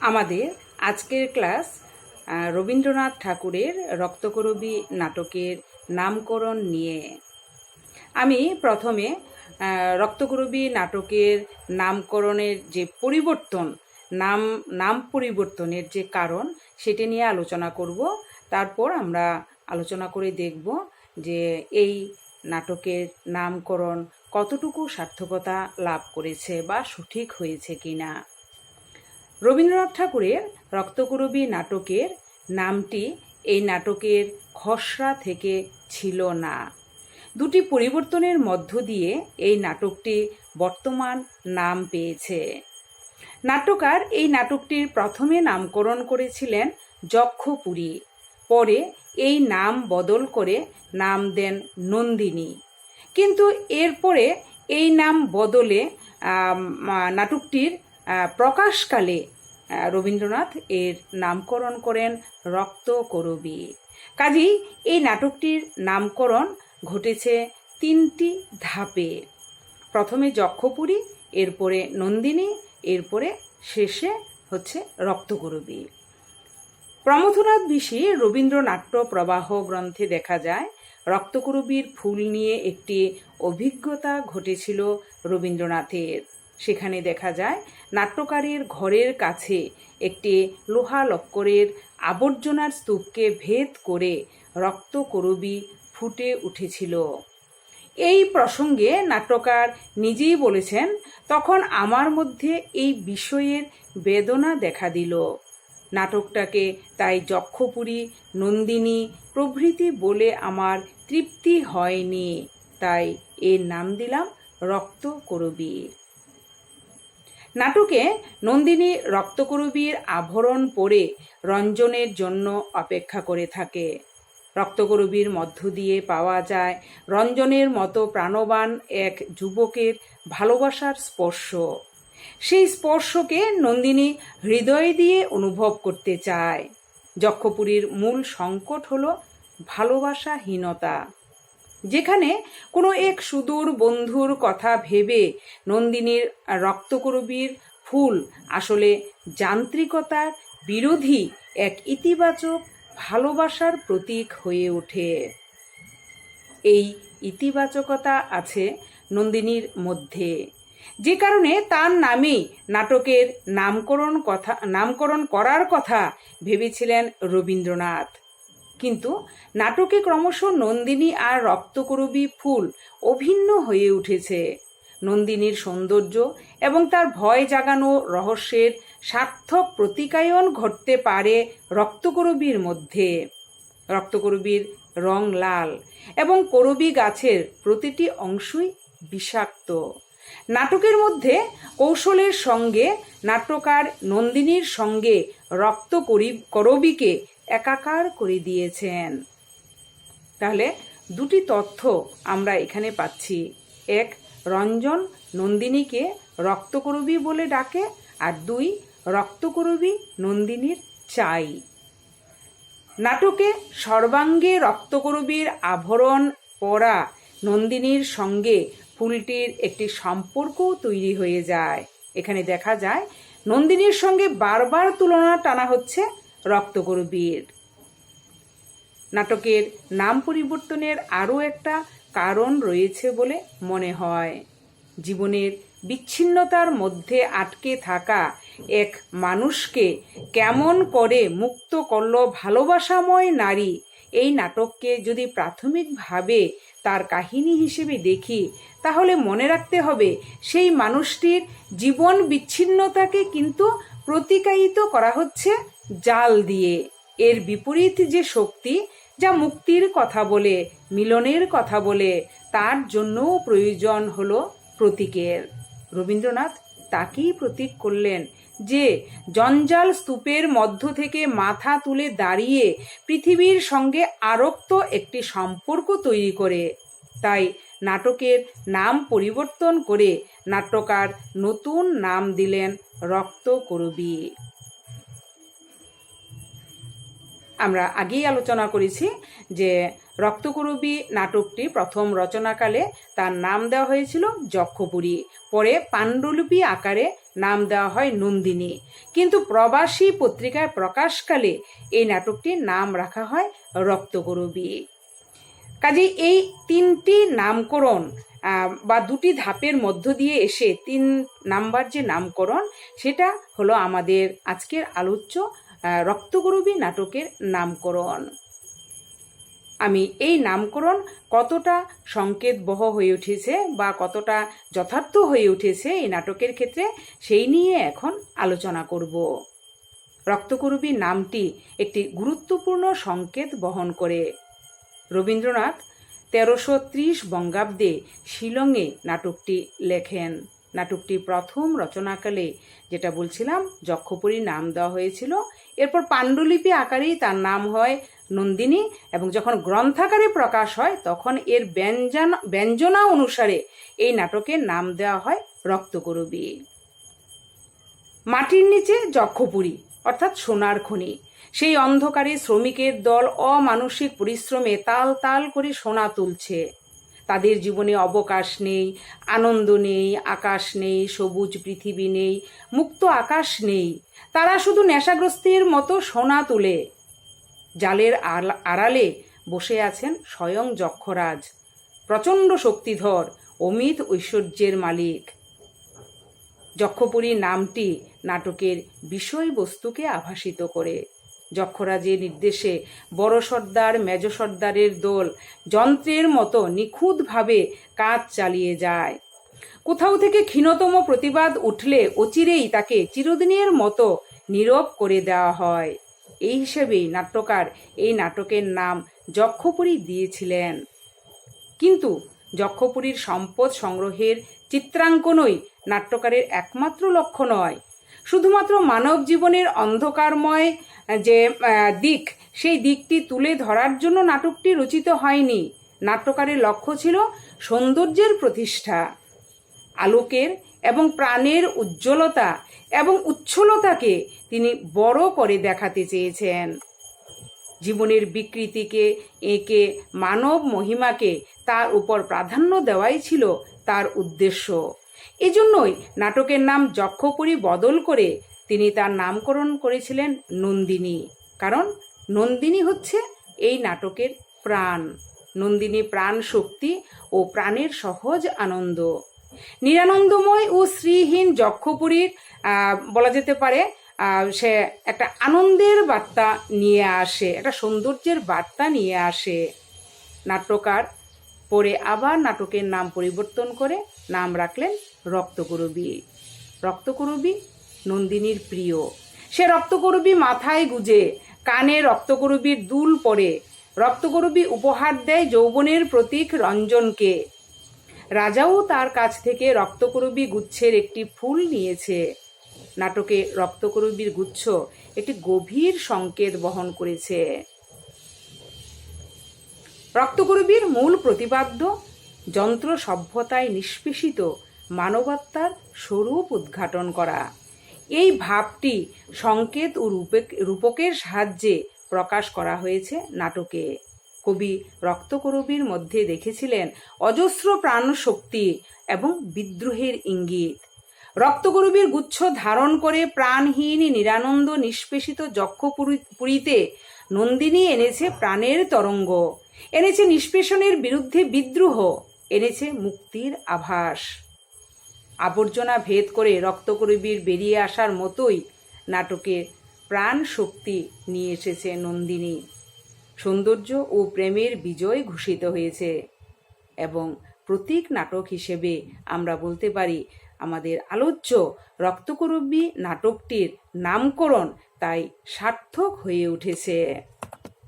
আমাদের আজকের ক্লাস রবীন্দ্রনাথ ঠাকুরের রক্তকরবী নাটকের নামকরণ নিয়ে। আমি প্রথমে রক্তকরবী নাটকের নামকরণের যে পরিবর্তন, নাম নাম পরিবর্তনের যে কারণ, সেটি নিয়ে আলোচনা করব। তারপর আমরা আলোচনা করে দেখব যে এই নাটকের নামকরণ কতটুকু সার্থকতা লাভ করেছে বা সঠিক হয়েছে কিনা। রবীন্দ্রনাথ ঠাকুরের রক্তকরবী নাটকের নামটি এই নাটকের খসড়া থেকে ছিল না। দুটি পরিবর্তনের মধ্য দিয়ে এই নাটকটি বর্তমান নাম পেয়েছে। নাটকার এই নাটকটির প্রথমে নামকরণ করেছিলেন যক্ষপুরী। পরে এই নাম বদল করে নাম দেন নন্দিনী। কিন্তু এরপরে এই নাম বদলে নাটকটির প্রকাশকালে রবীন্দ্রনাথ এর নামকরণ করেন রক্ত করবী। কাজেই এই নাটকটির নামকরণ ঘটেছে তিনটি ধাপে। প্রথমে যক্ষপুরী, এরপরে নন্দিনী, এরপরে শেষে হচ্ছে রক্তকরবী প্রমথনাথ বিশি রবীন্দ্রনাট্য প্রবাহ গ্রন্থে দেখা যায় রক্তকরবীর ফুল নিয়ে একটি অভিজ্ঞতা ঘটেছিল রবীন্দ্রনাথের। সেখানে দেখা যায় নাট্যকারের ঘরের কাছে একটি লোহা লক্করের আবর্জনার স্তূপকে ভেদ করে রক্তকরবী ফুটে উঠেছিল। এই প্রসঙ্গে নাট্যকার নিজেই বলেছেন, তখন আমার মধ্যে এই বিষয়ের বেদনা দেখা দিল। নাটকটাকে তাই যক্ষপুরী নন্দিনী প্রভৃতি বলে আমার তৃপ্তি হয়নি। তাই এর নাম দিলাম রক্ত করবী। নাটকে নন্দিনী রক্তকরবীর আভরণ পরে রঞ্জনের জন্য অপেক্ষা করে থাকে। রক্তকরবীর মধ্য দিয়ে পাওয়া যায় রঞ্জনের মতো প্রাণবান এক যুবকের ভালোবাসার স্পর্শ। সেই স্পর্শকে নন্দিনী হৃদয় দিয়ে অনুভব করতে চায়। যক্ষপুরীর মূল সংকট হল ভালোবাসাহীনতা। যেখানে কোনো এক সুদূর বন্ধুর কথা ভেবে নন্দিনীর রক্তকরবীর ফুল আসলে যান্ত্রিকতার বিরোধী এক ইতিবাচক ভালোবাসার প্রতীক হয়ে ওঠে। এই ইতিবাচকতা আছে নন্দিনীর মধ্যে। যে কারণে তার নামেই নাটকের নামকরণ কথা, নামকরণ করার কথা ভেবেছিলেন রবীন্দ্রনাথ। কিন্তু নাটকে ক্রমশ নন্দিনী আর রক্তকরবী ফুল অভিন্ন হয়ে উঠেছে। নন্দিনীর সৌন্দর্য এবং তার ভয় জাগানো রহস্যের সার্থক প্রতিকায়ন ঘটতে পারে রক্তকরবীর মধ্যে। রক্তকরবীর রং লাল এবং করবী গাছের প্রতিটি অংশই বিষাক্ত। নাটকের মধ্যে কৌশলের সঙ্গে নাট্যকার নন্দিনীর সঙ্গে রক্ত করি- করবীকে একাকার করে দিয়েছেন। তাহলে দুটি তথ্য আমরা এখানে পাচ্ছি। এক, রঞ্জন নন্দিনীকে রক্তকরবী বলে ডাকে, আর দুই, রক্তকরবী নন্দিনীর চাই। নাটকে সর্বাঙ্গে রক্তকরবীর আভরণ পরা নন্দিনীর সঙ্গে ফুলটির একটি সম্পর্কও তৈরি হয়ে যায়। এখানে দেখা যায়, নন্দিনীর সঙ্গে বারবার তুলনা টানা হচ্ছে রক্তকরবীর নাটকের নাম পরিবর্তনের আরও একটা কারণ রয়েছে বলে মনে হয়। জীবনের বিচ্ছিন্নতার মধ্যে আটকে থাকা এক মানুষকে কেমন করে মুক্ত করল ভালোবাসাময় নারী, এই নাটককে যদি প্রাথমিকভাবে তার কাহিনী হিসেবে দেখি, তাহলে মনে রাখতে হবে সেই মানুষটির জীবন বিচ্ছিন্নতাকে কিন্তু প্রতিকায়িত করা হচ্ছে জাল দিয়ে। এর বিপরীত যে শক্তি, যা মুক্তির কথা বলে, মিলনের কথা বলে, তার জন্যও প্রয়োজন হলো প্রতীকের। রবীন্দ্রনাথ তাকেই প্রতীক করলেন যে, জঞ্জাল স্তূপের মধ্য থেকে মাথা তুলে দাঁড়িয়ে পৃথিবীর সঙ্গে আরক্ত একটি সম্পর্ক তৈরি করে। তাই নাটকের নাম পরিবর্তন করে নাট্যকার নতুন নাম দিলেন রক্ত করবী। আমরা আগেই আলোচনা করেছি যে রক্তকরবী নাটকটি প্রথম রচনাকালে তার নাম দেওয়া হয়েছিল যক্ষপুরী। পরে পাণ্ডুলিপি আকারে নাম দেওয়া হয় নন্দিনী। কিন্তু প্রবাসী পত্রিকায় প্রকাশকালে এই নাটকটির নাম রাখা হয় রক্তকরবী কাজে এই তিনটি নামকরণ বা দুটি ধাপের মধ্য দিয়ে এসে তিন নাম্বার যে নামকরণ, সেটা হলো আমাদের আজকের আলোচ্য রক্তগরবী নাটকের নামকরণ। আমি এই নামকরণ কতটা সংকেতবহ হয়ে উঠেছে বা কতটা যথার্থ হয়ে উঠেছে এই নাটকের ক্ষেত্রে, সেই নিয়ে এখন আলোচনা করব। রক্তকরবী নামটি একটি গুরুত্বপূর্ণ সংকেত বহন করে। রবীন্দ্রনাথ তেরোশো ত্রিশ বঙ্গাব্দে শিলংয়ে নাটকটি লেখেন। নাটকটি প্রথম রচনাকালে যেটা বলছিলাম, যক্ষপুরী নাম দেওয়া হয়েছিল। এরপর পাণ্ডুলিপি আকারেই তার নাম হয় নন্দিনী এবং যখন গ্রন্থাকারে প্রকাশ হয়, তখন এর ব্যঞ্জন ব্যঞ্জনা অনুসারে এই নাটকের নাম দেওয়া হয় রক্তকরবী। মাটির নিচে যক্ষপুরী, অর্থাৎ সোনার খনি। সেই অন্ধকারে শ্রমিকের দল অমানসিক পরিশ্রমে তাল তাল করে সোনা তুলছে। তাদের জীবনে অবকাশ নেই, আনন্দ নেই, আকাশ নেই, সবুজ পৃথিবী নেই, মুক্ত আকাশ নেই। তারা শুধু নেশাগ্রস্তের মতো সোনা তুলে। জালের আড়ালে বসে আছেন স্বয়ং যক্ষরাজ। প্রচণ্ড শক্তিধর অমিত ঐশ্বর্যের মালিক। যক্ষপুরী নামটি নাটকের বিষয়বস্তুকে আভাসিত করে। যক্ষরাজের নির্দেশে বড় সর্দার, মেজ সর্দারের দোল যন্ত্রের মতো নিখুঁতভাবে কাজ চালিয়ে যায়। কোথাও থেকে ক্ষীণতম প্রতিবাদ উঠলে অচিরেই তাকে চিরদিনের মতো নীরব করে দেওয়া হয়। এই হিসেবেই নাট্যকার এই নাটকের নাম যক্ষপুরী দিয়েছিলেন। কিন্তু যক্ষপুরীর সম্পদ সংগ্রহের চিত্রাঙ্কনই নাট্যকারের একমাত্র লক্ষ্য নয়। শুধুমাত্র মানব জীবনের অন্ধকারময় যে দিক, সেই দিকটি তুলে ধরার জন্য নাটকটি রচিত হয়নি। নাট্যকারের লক্ষ্য ছিল সৌন্দর্যের প্রতিষ্ঠা, আলোকের এবং প্রাণের উজ্জ্বলতা এবং উচ্ছলতাকে তিনি বড় করে দেখাতে চেয়েছেন। জীবনের বিকৃতিকে একে মানব মহিমাকে তার উপর প্রাধান্য দেওয়াই ছিল তার উদ্দেশ্য। এজন্যই নাটকের নাম যক্ষপুরী বদল করে তিনি তার নামকরণ করেছিলেন নন্দিনী। কারণ নন্দিনী হচ্ছে এই নাটকের প্রাণ। নন্দিনী প্রাণ শক্তি ও প্রাণের সহজ আনন্দ। নিরানন্দময় ও শ্রীহীন যক্ষপুরীর বলা যেতে পারে সে একটা আনন্দের বার্তা নিয়ে আসে, একটা সৌন্দর্যের বার্তা নিয়ে আসে। নাট্যকার পরে আবার নাটকের নাম পরিবর্তন করে নাম রাখলেন রক্তকরবী। রক্তকরবী নন্দিনীর প্রিয়। সে রক্তকরবী মাথায় গুজে, কানে রক্তকরবীর দুল পরে রক্তকরবী উপহার দেয় যৌবনের প্রতীক রঞ্জনকে। রাজাও তার কাছ থেকে রক্তকরবী গুচ্ছের একটি ফুল নিয়েছে। নাটকে রক্তকরবীর গুচ্ছ একটি গভীর সংকেত বহন করেছে। রক্তকরবীর মূল প্রতিপাদ্য, যন্ত্র সভ্যতায় নিষ্পেষিত মানবাত্মার স্বরূপ উদ্ঘাটন করা। এই ভাবটি সংকেত ও রূপে- রূপকের সাহায্যে প্রকাশ করা হয়েছে নাটকে। কবি রক্তকরবীর মধ্যে দেখেছিলেন অজস্র প্রাণ শক্তি এবং বিদ্রোহের ইঙ্গিত। রক্তকরবীর গুচ্ছ ধারণ করে প্রাণহীন নিরানন্দ নিষ্পেষিত যক্ষপুরীতে নন্দিনী এনেছে প্রাণের তরঙ্গ, এনেছে নিষ্পেষণের বিরুদ্ধে বিদ্রোহ, এনেছে মুক্তির আভাস। আবর্জনা ভেদ করে রক্তকরবীর বেরিয়ে আসার মতোই নাটকের প্রাণ শক্তি নিয়ে এসেছে নন্দিনী। সৌন্দর্য ও প্রেমের বিজয় ঘোষিত হয়েছে এবং প্রতীক নাটক হিসেবে আমরা বলতে পারি আমাদের আলোচ্য রক্তকরবী নাটকটির নামকরণ তাই সার্থক হয়ে উঠেছে।